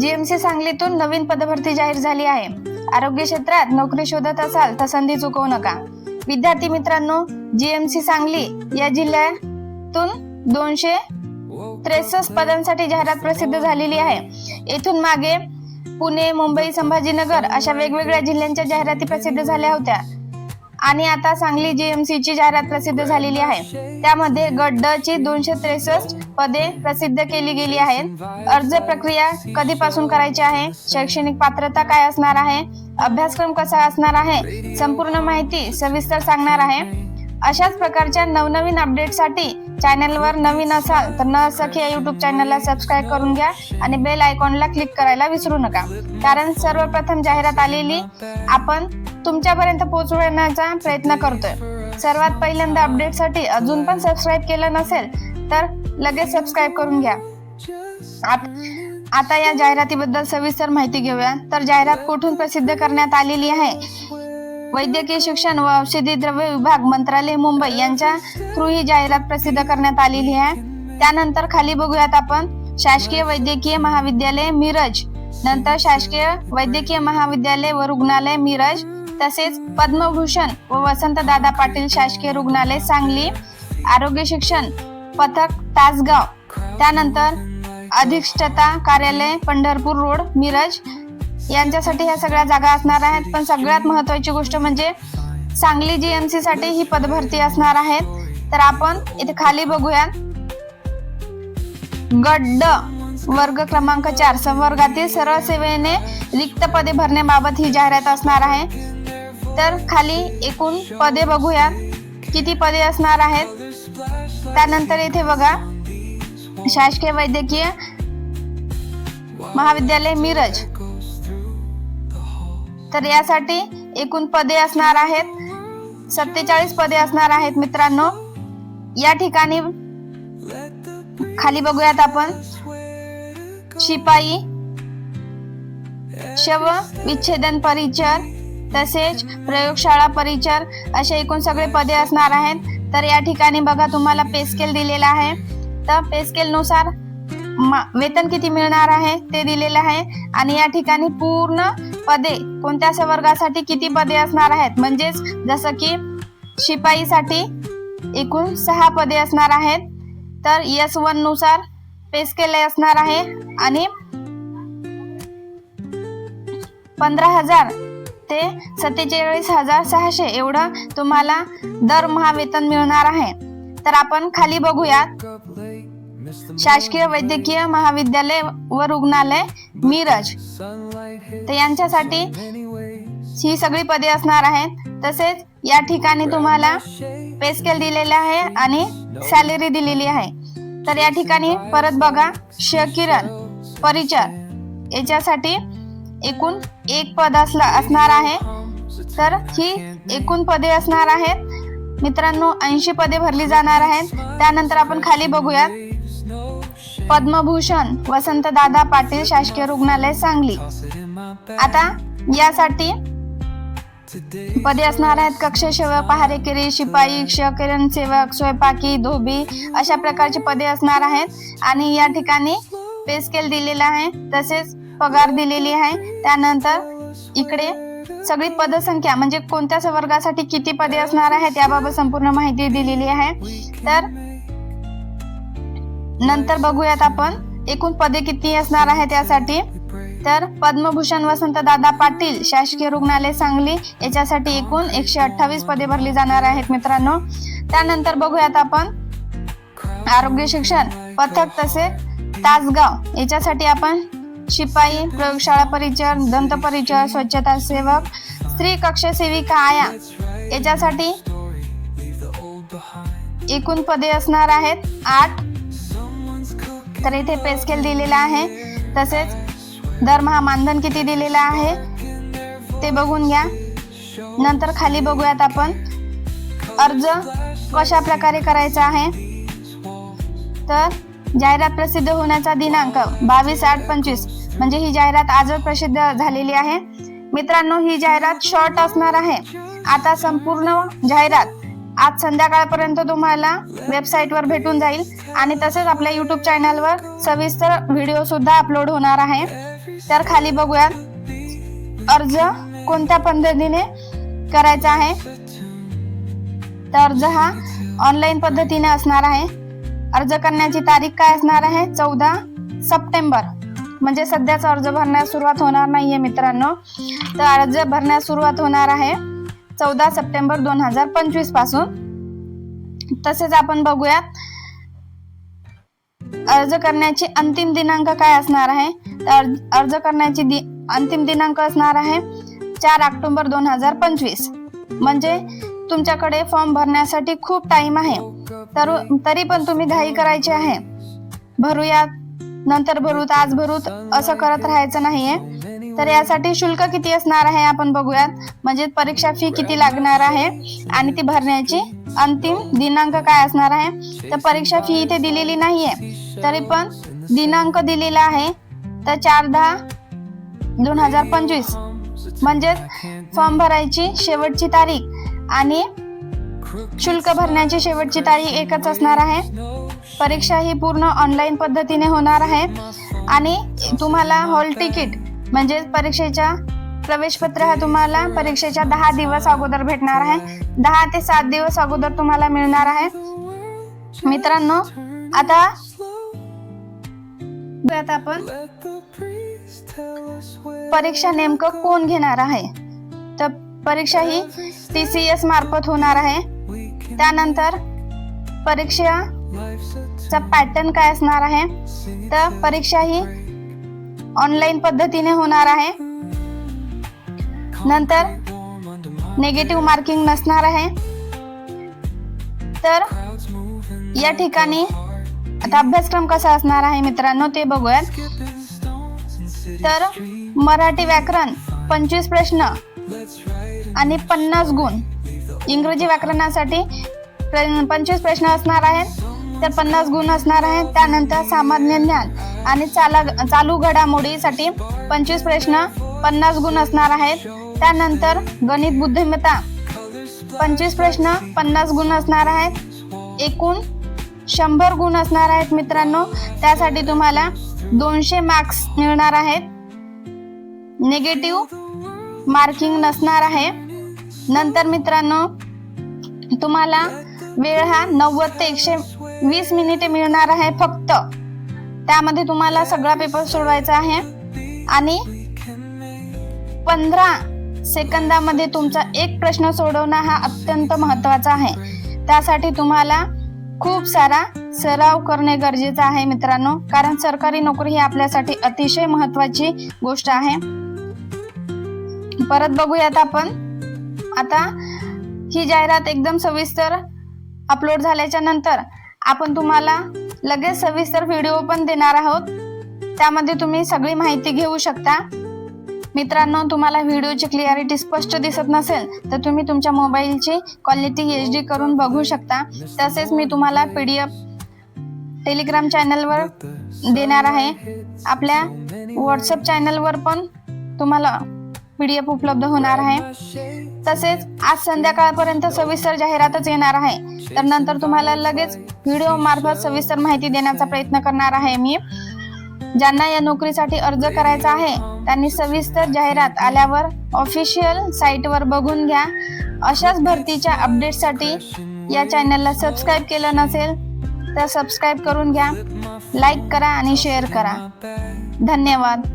GMC सांगलीतून नवीन पदभरती जाहीर झाली आहे. आरोग्य क्षेत्रात नोकरी शोधत असाल तर संधी चुकवू नका. विद्यार्थी मित्रांनो जीएमसी सांगली या जिल्ह्यातून दोनशे त्रेसष्ट पदांसाठी जाहिरात प्रसिद्ध झालेली आहे. येथून मागे पुणे मुंबई संभाजीनगर अशा वेगवेगळ्या जिल्ह्यांच्या जाहिराती प्रसिद्ध झाल्या होत्या. आणि आता सांगली जीएमसी ची जाहिरात प्रसिद्ध झालेली आहे. त्यामध्ये गट ड ची दोनशे त्रेसष्ट पदे प्रसिद्ध केली गेली आहेत. अर्ज प्रक्रिया कधीपासून करायची आहे? शैक्षणिक पात्रता काय असणार आहे? अभ्यासक्रम कसा असणार आहे? संपूर्ण माहिती सविस्तर सांगणार आहे. अशाच प्रकारच्या नवनवीन अपडेटसाठी चॅनलवर नवीन असाल तर न सखी या युट्यूब चॅनलला सबस्क्राईब करून घ्या आणि बेल आयकॉनला क्लिक करायला विसरू नका. कारण सर्वप्रथम जाहिरात आलेली आपण तुमच्यापर्यंत पोहोचवण्याचा प्रयत्न करतोय. सर्वात पहिल्यांदा अपडेटसाठी अजून पण सबस्क्राईब केलं नसेल तर लगेच सबस्क्राईब करून घ्या. आता या जाहिरातीबद्दल सविस्तर माहिती घेऊया. तर जाहिरात कुठून प्रसिद्ध करण्यात आलेली आहे? वैद्यकीय शिक्षण व औषधी द्रव्य विभाग मंत्रालय मुंबई यांच्या थ्रू ही जाहिरात प्रसिद्ध करण्यात आलेली आहे. त्यानंतर खाली बघूयात आपण शासकीय वैद्यकीय महाविद्यालय मिरज. नंतर शासकीय वैद्यकीय महाविद्यालय व रुग्णालय मिरज. तसेच पद्मभूषण व वसंतदादा पाटील शासकीय रुग्णालय सांगली. आरोग्य शिक्षण पथक तासगाव. त्यानंतर अधिष्ठता कार्यालय पंढरपूर रोड मिरज. यांच्यासाठी ह्या सगळ्या जागा असणार आहेत. पण सगळ्यात महत्वाची गोष्ट म्हणजे सांगली जीएमसी साठी ही पदभरती असणार आहेत. तर आपण इथे खाली बघूया गड्ड वर्ग क्रमांक चार. संवर्गातील सरळ सेवेने रिक्त पदे भरण्याबाबत ही जाहिरात असणार आहे. तर खाली एकूण पदे बघूया किती पदे असणार आहेत? त्यानंतर इथे बघा. शासकीय वैद्यकीय महाविद्यालय मिरज. तर यासाठी एकूण पदे असणार आहेत. सत्तेचाळीस पदे असणार आहेत मित्रांनो. या ठिकाणी खाली बघूयात आपण. शिपाई शव विच्छेदन परिचर तसेच प्रयोगशाळा परिचर असे एकूण सगळे पदे असणार आहेत. तर या ठिकाणी बघा तुम्हाला पे स्केल दिलेला आहे. तर पे स्केल नुसार वेतन किती मिळणार आहे ते दिलेलं आहे. आणि या ठिकाणी पूर्ण पदे कोणत्या संवर्गासाठी किती पदे असणार आहेत? म्हणजेच जसं की शिपाईसाठी एकूण सहा पदे असणार आहेत. तर एस वननुसार पे असणार आहे. आणि पंधरा हजार ते सत्तेचाळीस हजार सहाशे एवढं तुम्हाला दरमहा वेतन मिळणार आहे. तर आपण खाली बघूयात. शासकीय वैद्यकीय महाविद्यालय व रुग्णालय मिरज. तर यांच्यासाठी ही सगळी पदे असणार आहेत. तसेच या ठिकाणी तुम्हाला पे स्केल दिलेले आहे आणि सॅलरी दिलेली आहे. तर या ठिकाणी परत बघा शकिरण परिचर याच्यासाठी एकूण एक पद असला असणार आहे. तर ही एकूण पदे असणार आहेत. मित्रांनो ऐंशी पदे भरली जाणार आहेत. त्यानंतर आपण खाली बघूया पद्मभूषण वसंतदादा पाटील शासकीय रुग्णालय सांगली. आता यासाठी पदे असणार आहेत कक्ष सेवक पहारेकरी शिपाई क्षकिरण सेवक स्वयंपाकी धोबी अशा प्रकारची पदे असणार आहेत. आणि या ठिकाणी पे स्केल दिलेला आहे तसेच पगार दिलेली आहे. त्यानंतर इकडे सगळी पदसंख्या म्हणजे कोणत्या वर्गासाठी किती पदे असणार आहेत याबाबत संपूर्ण माहिती दिलेली आहे. तर नंतर बघूयात आपण. एकूण पदे किती असणार आहेत यासाठी? तर पद्मभूषण वसंतदादा पाटील शासकीय रुग्णालय सांगली याच्यासाठी एकूण एकशे अठ्ठावीस पदे भरली जाणार आहेत मित्रांनो. त्यानंतर बघूयात आपण. आरोग्य शिक्षण पथक तसे तासगाव याच्यासाठी आपण शिपाई प्रयोगशाळा परिचर दंत परिचर स्वच्छता सेवक स्त्री कक्ष सेविका आया याच्यासाठी एकूण पदे असणार आहेत आठ. तर इथे पे स्केल दिलेला आहे. तसेच दरमहा मानधन किती दिलेलं आहे ते बघून घ्या. नंतर खाली बघूयात आपण अर्ज कशा प्रकारे करायचा आहे. तर जाहिरात प्रसिद्ध होण्याचा दिनांक बावीस आठ पंचवीस म्हणजे ही जाहिरात आजच प्रसिद्ध झालेली आहे. मित्रांनो ही जाहिरात शॉर्ट असणार आहे. आता संपूर्ण जाहिरात आज संध्याकाळपर्यंत तुम्हाला वेबसाईटवर भेटून जाईल. आणि तसेच आपल्या युट्यूब चॅनलवर सविस्तर व्हिडिओ सुद्धा अपलोड होणार आहे. तर खाली बघूया अर्ज कोणत्या पद्धतीने करायचा आहे? तर अर्ज हा ऑनलाईन पद्धतीने असणार आहे. अर्ज करण्याची तारीख काय असणार आहे? चौदा सप्टेंबर. म्हणजे सध्याच अर्ज भरण्यास सुरुवात होणार नाहीये मित्रांनो. तर अर्ज भरण्यास सुरुवात होणार आहे. चौदा सप्टेंबर दोन हजार पंचवीसपासून. तसेच आपण बघूयात अर्ज करण्याची अंतिम दिनांक काय असणार आहे? तर अर्ज- करण्याची दि अंतिम दिनांक असणार आहे चार ऑक्टोबर दोन हजार पंचवीस. म्हणजे तुमच्याकडे फॉर्म भरण्यासाठी खूप टाइम आहे. तर तरी पण तुम्ही घाई करायची आहे. भरूयात नंतर भरूत आज भरूत असं करत राहायचं नाहीये. तर यासाठी शुल्क किती असणार आहे आपण बघूयात. म्हणजे परीक्षा फी किती लागणार आहे आणि ती भरण्याची अंतिम दिनांक काय असणार आहे. तर परीक्षा फी इथे दिलेली नाहीये. तरी पण दिनांक दिलेला आहे. तर चार दहा दोन हजार पंचवीस. म्हणजेच फॉर्म भरायची शेवटची तारीख आणि शुल्क भरण्याची शेवटची तारीख एकच असणार आहे. परीक्षा ही पूर्ण ऑनलाईन पद्धतीने होणार आहे. आणि तुम्हाला हॉल तिकीट म्हणजे परीक्षेच्या प्रवेशपत्र हा तुम्हाला परीक्षेच्या दहा दिवस अगोदर भेटणार आहे. दहा ते सात दिवस अगोदर तुम्हाला मिळणार आहे. मित्रांनो आता आपण परीक्षा नेमकं कोण घेणार आहे? तर परीक्षा ही टी सी एस मार्फत होणार आहे. त्यानंतर परीक्षेचा पॅटर्न काय असणार आहे? तर परीक्षा ही ऑनलाईन पद्धतीने होणार आहे. नंतर नेगेटिव्ह मार्किंग नसणार आहे. तर या ठिकाणी आता अभ्यासक्रम कसा असणार आहे मित्रांनो ते बघूयात. तर मराठी व्याकरण पंचवीस प्रश्न आणि पन्नास गुण. इंग्रजी व्याकरणासाठी पंचवीस प्रश्न असणार आहेत. तर पन्नास गुण असणार आहेत. त्यानंतर सामान्य ज्ञान. आणि चाला चालू घडामोडीसाठी पंचवीस प्रश्न पन्नास गुण असणार आहेत. त्यानंतर गणित बुद्धिमत्ता पंचवीस प्रश्न पन्नास गुण असणार आहेत. एकूण शंभर गुण असणार आहेत मित्रांनो. त्यासाठी तुम्हाला दोनशे मार्क्स मिळणार आहेत. निगेटिव्ह मार्किंग नसणार आहे. नंतर मित्रांनो तुम्हाला वेळ हा नव्वद ते एकशे वीस मिनिटे मिळणार आहे फक्त. त्यामध्ये तुम्हाला सगळा पेपर सोडवायचा आहे. आणि पंधरा सेकंदामध्ये तुमचा एक प्रश्न सोडवणं हा अत्यंत महत्त्वाचा आहे. त्यासाठी तुम्हाला खूप सारा सराव करणे गरजेचं आहे मित्रांनो. कारण सरकारी नोकरी ही आपल्यासाठी अतिशय महत्वाची गोष्ट आहे. परत बघूयात आपण. आता ही जाहिरात एकदम सविस्तर अपलोड झाल्याच्यानंतर आपण तुम्हाला लगेच सविस्तर व्हिडिओ पण देणार आहोत. त्यामध्ये तुम्ही सगळी माहिती घेऊ शकता. मित्रांनो तुम्हाला व्हिडिओची क्लिअरिटी स्पष्ट दिसत नसेल तर तुम्ही तुमच्या मोबाईलची क्वालिटी एच डी करून बघू शकता. तसेच मी तुम्हाला पी डी एफ टेलिग्राम चॅनलवर देणार आहे. आपल्या व्हॉट्सअप चॅनलवर पण तुम्हाला पी डी एफ उपलब्ध होणार आहे. तसेच आज संध्याकाळपर्यंत सविस्तर जाहिरातच येणार आहे. तर नंतर तुम्हाला लगेच व्हिडिओ मार्फत सविस्तर माहिती देण्याचा प्रयत्न करणार आहे मी. ज्यांना या नोकरीसाठी अर्ज करायचा आहे त्यांनी सविस्तर जाहिरात आल्यावर ऑफिशियल साईटवर बघून घ्या. अशाच भरतीच्या अपडेटसाठी या चॅनलला सबस्क्राईब केलं नसेल तर सबस्क्राईब करून घ्या. लाईक करा आणि शेअर करा. धन्यवाद.